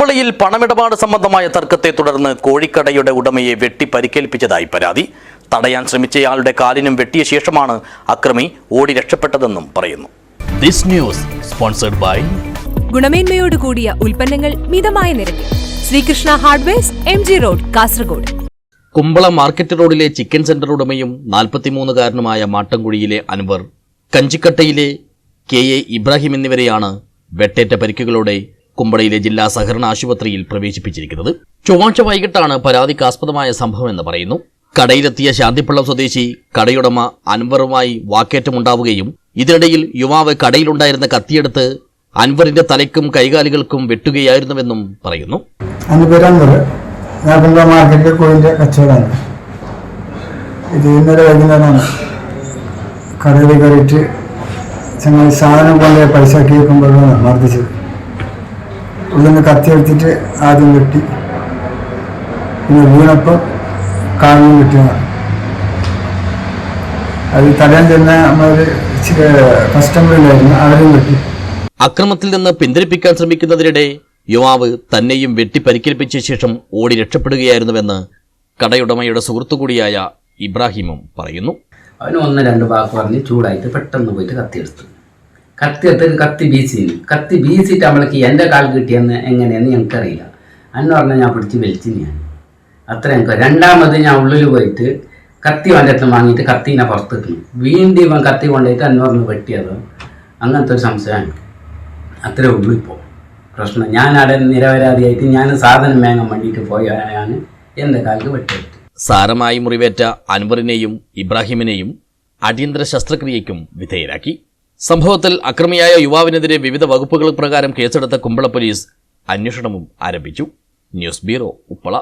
കുമ്പളയിൽ പണമിടപാട് സംബന്ധമായ തർക്കത്തെ തുടർന്ന് കോഴിക്കടയുടെ ഉടമയെ വെട്ടി പരിക്കേൽപ്പിച്ചതായി പരാതി. തടയാൻ ശ്രമിച്ചയാളുടെ കാലിനും വെട്ടിയ ശേഷമാണ് അക്രമി ഓടി രക്ഷപ്പെട്ടതെന്നും പറയുന്നു. ദിസ് ന്യൂസ് സ്പോൺസർഡ് ബൈ ഗുണമേന്മയോട് കൂടിയ ഉൽപ്പന്നങ്ങൾ മിതമായ നിരക്കിൽ. Sreekrishna hardwares M G road Kasaragod. Kumbla market റോഡിലെ ചിക്കൻ സെന്റർ ഉടമയും നാൽപ്പത്തിമൂന്നുകാരനുമായ മാട്ടംകുഴിയിലെ അൻവർ കഞ്ചിക്കട്ടയിലെ കെ എ ഇബ്രാഹിം എന്നിവരെയാണ് വെട്ടേറ്റ പരിക്കുകളോടെ കുമ്പളയിലെ ജില്ലാ സഹകരണ ആശുപത്രിയിൽ പ്രവേശിപ്പിച്ചിരിക്കുന്നത്. ചൊവ്വാഴ്ച വൈകിട്ടാണ് പരാതിക്കാസ്പദമായ സംഭവമെന്ന് പറയുന്നു. കടയിലെത്തിയ ശാന്തിപ്പള്ളം സ്വദേശി കടയുടമ അൻവറുമായി വാക്കേറ്റമുണ്ടാവുകയും ഇതിനിടയിൽ യുവാവ് കടയിലുണ്ടായിരുന്ന കത്തിയെടുത്ത് അൻവറിന്റെ തലയ്ക്കും കൈകാലുകൾക്കും വെട്ടുകയായിരുന്നുവെന്നും പറയുന്നു. കച്ചവടമാണ് ഇത് ഇന്നലെ വൈകുന്നേരമാണ്. കടയിൽ കയറിയിട്ട് ഞങ്ങൾ സാധനം കൊണ്ട് പൈസ ആക്കി വെക്കുമ്പോഴാണ് മർദ്ദിച്ചത്. ഉള്ളിൽ നിന്ന് കത്തി എടുത്തിട്ട് ആദ്യം വെട്ടി. പിന്നെ വീണപ്പോൾ കാലിനും വെട്ടിയതാണ് അത് തടയാൻ ചെന്ന നമ്മളൊരു കസ്റ്റമറിലായിരുന്നു അവരെയും വെട്ടി. അക്രമത്തിൽ നിന്ന് പിന്തിരിപ്പിക്കാൻ ശ്രമിക്കുന്നതിനിടെ യുവാവ് തന്നെയും വെട്ടി പരിക്കേൽപ്പിച്ച ശേഷം ഓടി രക്ഷപ്പെടുകയായിരുന്നുവെന്ന് കടയുടമയുടെ സുഹൃത്തുകൂടിയായ ഇബ്രാഹിമും പറയുന്നു. അവന് ഒന്ന് രണ്ട് വാക്ക് പറഞ്ഞ് ചൂടായിട്ട് പെട്ടെന്ന് പോയിട്ട് കത്തിയെടുത്തു. കത്തിയെടുത്ത് കത്തി വീശിന് കത്തി ബീച്ചിട്ട് നമ്മൾക്ക് എന്റെ കാൽ കിട്ടിയെന്ന് എങ്ങനെയെന്ന് ഞങ്ങൾക്കറിയില്ല. അന്ന് പറഞ്ഞാൽ ഞാൻ പിടിച്ച് വലിച്ചു ഞാൻ. അത്ര എനിക്ക് രണ്ടാമത് ഞാൻ ഉള്ളിൽ പോയിട്ട് കത്തി അവന്റെ അടുത്ത് വാങ്ങിയിട്ട് കത്തിനെ പുറത്തിട്ടു വീണ്ടും ഇവൻ കത്തി കൊണ്ടുപോയിട്ട് അന്നോർന്ന് വെട്ടിയത്. അങ്ങനത്തെ ഒരു സംശയമാണ് അത്രേ ഉള്ളൂ ഇപ്പോൾ. പ്രശ്നം. ഞാൻ അവിടെ നിരപരാധിയായിട്ട് ഞാൻ സാധനം വാങ്ങാൻ വേണ്ടിയിട്ട് പോയാണ് എന്റെ കാലിൽ വെട്ടിയത്. സാരമായി മുറിവേറ്റ അൻവറിനെയും ഇബ്രാഹിമിനെയും അടിയന്തര ശസ്ത്രക്രിയയ്ക്കും വിധേയരാക്കി. സംഭവത്തിൽ അക്രമിയായ യുവാവിനെതിരെ വിവിധ വകുപ്പുകൾ പ്രകാരം കേസെടുത്ത കുമ്പള പോലീസ് അന്വേഷണവും ആരംഭിച്ചു. News bureau Uppala.